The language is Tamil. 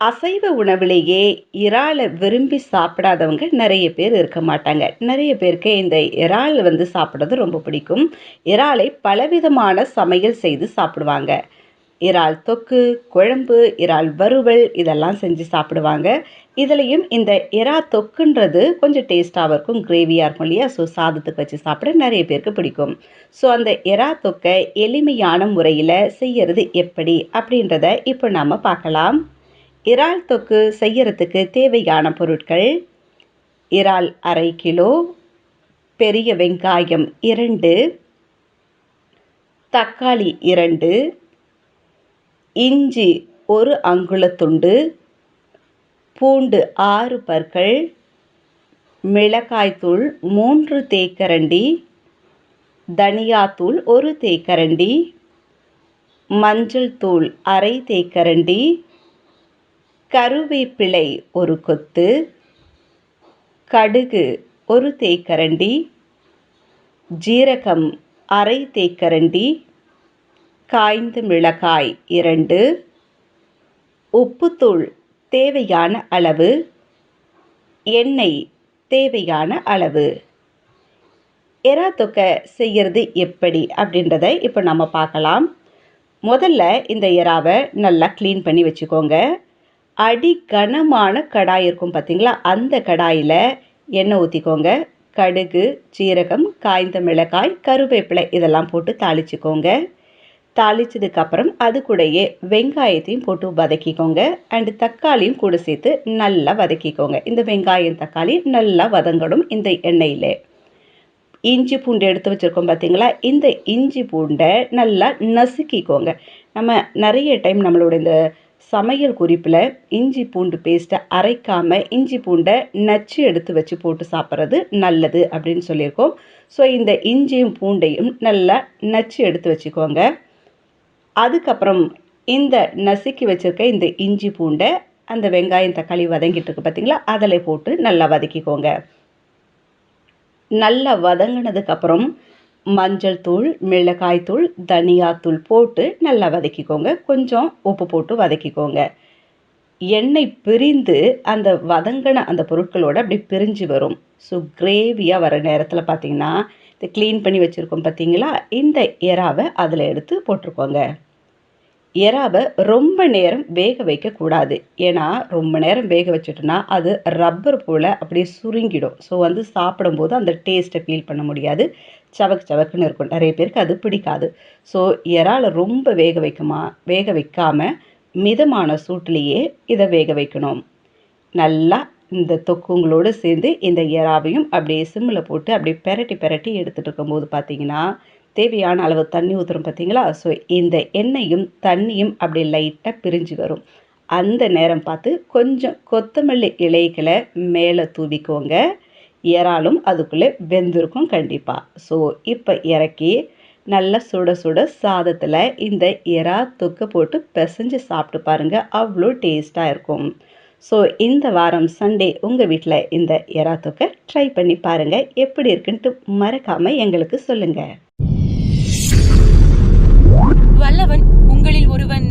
அசைவ உணவுலேயே இறாலை விரும்பி சாப்பிடாதவங்க நிறைய பேர் இருக்க மாட்டாங்க. நிறைய பேருக்கு இந்த இறால் வந்து சாப்பிட்றது ரொம்ப பிடிக்கும். இறாலை பலவிதமான சமையல் செய்து சாப்பிடுவாங்க. இறால் தொக்கு குழம்பு இறால் வறுவல் இதெல்லாம் செஞ்சு சாப்பிடுவாங்க. இதுலேயும் இந்த இறா தொக்குன்றது கொஞ்சம் டேஸ்ட்டாகவும் இருக்கும் கிரேவியாக இருக்கும் இல்லையா? ஸோ சாதத்துக்கு வச்சு சாப்பிட நிறைய பேருக்கு பிடிக்கும். ஸோ அந்த இறா தொக்கை எளிமையான முறையில் செய்யறது எப்படி அப்படின்றத இப்போ நாம் பார்க்கலாம். இறால் தொக்கு செய்யறதுக்கு தேவையான பொருட்கள் இறால் அரை கிலோ பெரிய வெங்காயம் இரண்டு தக்காளி இரண்டு இஞ்சி ஒரு அங்குலத்துண்டு பூண்டு ஆறு பற்கள் மிளகாய்த்தூள் மூன்று தேக்கரண்டி தனியாத்தூள் ஒரு தேக்கரண்டி மஞ்சள் தூள் அரை தேக்கரண்டி கருவேப்பிலை ஒரு கொத்து கடுகு ஒரு தேக்கரண்டி ஜீரகம் அரை தேக்கரண்டி காய்ந்த மிளகாய் இரண்டு உப்புத்தூள் தேவையான அளவு எண்ணெய் தேவையான அளவு. எறா தொக்கை செய்கிறது எப்படி அப்படின்றத இப்போ நம்ம பார்க்கலாம். முதல்ல இந்த எறாவை நல்லா க்ளீன் பண்ணி வச்சுக்கோங்க. அடி கனமான கடாய் இருக்கும் பார்த்தீங்களா அந்த கடாயில் எண்ணெய் ஊற்றிக்கோங்க கடுகு சீரகம் காய்ந்த மிளகாய் கருவேப்பிலை இதெல்லாம் போட்டு தாளிச்சுக்கோங்க. தாளிச்சதுக்கப்புறம் அது கூடயே வெங்காயத்தையும் போட்டு வதக்கிக்கோங்க. அண்டு தக்காளியும் கூட சேர்த்து நல்லா வதக்கிக்கோங்க. இந்த வெங்காயம் தக்காளி நல்லா வதங்கணும் இந்த எண்ணெயில். இஞ்சி பூண்டு எடுத்து வச்சுருக்கோம் பார்த்தீங்களா இந்த இஞ்சி பூண்டை நல்லா நசுக்கிக்கோங்க. நம்ம நிறைய டைம் நம்மளோட இந்த சமையல் குறிப்பில் இஞ்சி பூண்டு பேஸ்ட்டை அரைக்காமல் இஞ்சி பூண்டை நச்சு எடுத்து வச்சு போட்டு சாப்பிட்றது நல்லது அப்படின்னு சொல்லியிருக்கோம். ஸோ இந்த இஞ்சியும் பூண்டையும் நல்லா நச்சு எடுத்து வச்சுக்கோங்க. அதுக்கப்புறம் இந்த நசுக்கி வச்சுருக்க இந்த இஞ்சி பூண்டை அந்த வெங்காயம் தக்காளி வதங்கிட்டு இருக்கு பார்த்தீங்களா அதில் போட்டு நல்லா வதக்கிக்கோங்க. நல்லா வதங்கினதுக்கப்புறம் மஞ்சள் தூள் மிளகாய் தூள் தனியாத்தூள் போட்டு நல்லா வதக்கிக்கோங்க. கொஞ்சம் உப்பு போட்டு வதக்கிக்கோங்க. எண்ணெய் பிரிந்து அந்த வதங்கின அந்த பொருட்களோடு அப்படி பிரிஞ்சு வரும். ஸோ கிரேவியாக வர நேரத்தில் பார்த்தீங்கன்னா இந்த க்ளீன் பண்ணி வச்சுருக்கோம் பார்த்தீங்களா இந்த எறாவை அதில் எடுத்து போட்டிருக்கோங்க. எறாவை ரொம்ப நேரம் வேக வைக்கக்கூடாது ஏன்னா ரொம்ப நேரம் வேக வச்சுட்டோன்னா அது ரப்பர் போல் அப்படியே சுருங்கிடும். ஸோ வந்து சாப்பிடும்போது அந்த டேஸ்ட்டை ஃபீல் பண்ண முடியாது. சவக்கு சவக்குன்னு இருக்கும். நிறைய பேருக்கு அது பிடிக்காது. ஸோ இறாலை ரொம்ப வேக வைக்குமா வேக வைக்காமல் மிதமான சூட்டிலேயே இதை வேக வைக்கணும். நல்லா இந்த தொக்குங்களோடு சேர்ந்து இந்த இறாவையும் அப்படியே சிம்மில் போட்டு அப்படியே பெரட்டி பெரட்டி எடுத்துகிட்டு இருக்கும்போது பார்த்தீங்கன்னா தேவையான அளவு தண்ணி ஊற்றுறோம் பார்த்தீங்களா ஸோ இந்த எண்ணெயும் தண்ணியும் அப்படி லைட்டாக பிரிஞ்சு வரும். அந்த நேரம் பார்த்து கொஞ்சம் கொத்தமல்லி இலைகளை மேலே தூவிக்கோங்க. இறாலும் அதுக்குள்ளே வெந்திருக்கும் கண்டிப்பாக ஸோ இப்போ இறக்கி நல்லா சுட சுட சாதத்தில் இந்த இறா தொக்கை போட்டு பிசைஞ்சு சாப்பிட்டு பாருங்கள் அவ்வளோ டேஸ்ட்டாக இருக்கும். ஸோ இந்த வாரம் சண்டே உங்கள் வீட்டில் இந்த எறா தொக்கை ட்ரை பண்ணி பாருங்கள் எப்படி இருக்குன்ட்டு மறக்காமல் எங்களுக்கு சொல்லுங்கள் வல்லவன் உங்களில் ஒருவன்